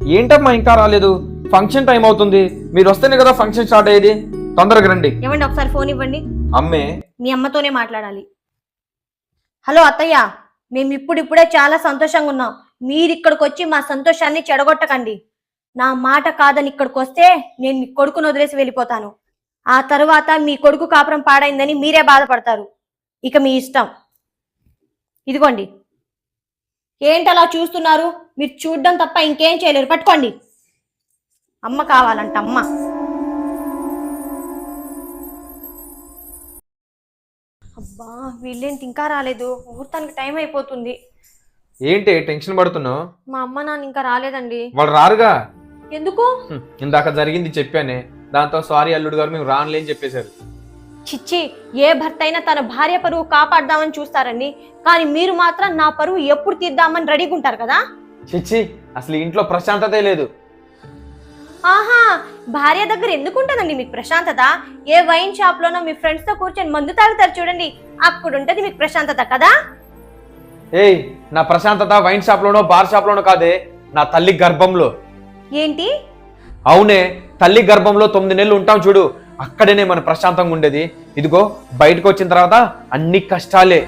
ఏంటమ్మా ఇంకా రాలేదు? ఫంక్షన్ టైం అవుతుంది. మీరు వస్తేనే కదా ఫంక్షన్ స్టార్ట్ అయ్యేది. తొందరగా రండి. ఏమండి ఒకసారి ఫోన్ ఇవ్వండి. అమ్మే. మీ అమ్మతోనే మాట్లాడాలి. హలో అత్తయ్య. మేము ఇప్పుడిప్పుడే చాలా సంతోషంగా ఉన్నాం. మీరు ఇక్కడికి వచ్చి మా సంతోషాన్ని చెడగొట్టకండి. నా మాట కాదని ఇక్కడికి వస్తే నేను మీ కొడుకును వదిలేసి వెళ్ళిపోతాను. ఆ తర్వాత మీ కొడుకు కాపురం పాడైందని మీరే బాధపడతారు. ఇక మీ ఇష్టం. ఇదిగోండి. ఏంటి అలా చూస్తున్నారు? మీరు చూడడం తప్ప ఇంకేం చేయలేరు. పట్టుకోండి. అమ్మ కావాలంట అమ్మ. అబ్బా వీళ్ళేంటి ఇంకా రాలేదు? ముహూర్తానికి టైం అయిపోతుంది. ఏంటి టెన్షన్ పడుతున్నావు? మా అమ్మ నాన్న ఇంకా రాలేదండి. వాళ్ళు రారుగా? ఎందుకు? ఇందాక జరిగింది చెప్పానే. దాంతో సారీ అల్లుడు గారు మేము రానులేని చెప్పేశారు. చిచ్చి ఏ భర్త అయినా తన భార్య పరువు కాపాడదామని చూస్తారండి. కానీ మీరు మాత్రం నా పరువు ఎప్పుడు తీద్దామని రెడీగా ఉంటారు కదా? చిచ్చి అసలు ఇంట్లో ప్రశాంతతే లేదు. ఆహా భార్య దగ్గర ఎందుకు ఉంటుందండి మీకు ప్రశాంతత? ఏ వైన్ షాప్ లోనో మీ ఫ్రెండ్స్తో కూర్చొని మందు తాగుతారు చూడండి. అప్పుడు ఉంటది మీకు ప్రశాంతత కదా? ఏయ్ నా ప్రశాంతత వైన్ షాప్ లోనో బార్ షాప్ లోనో కాదే నా తల్లి గర్భంలో. ఏంటి? అవునే తల్లి గర్భంలో తొమ్మిది నెలలు ఉంటాం చూడు. అక్కడనే మన ప్రశాంతంగా ఉండేది. ఇదిగో బయటకు వచ్చిన తర్వాత అన్ని కష్టాలే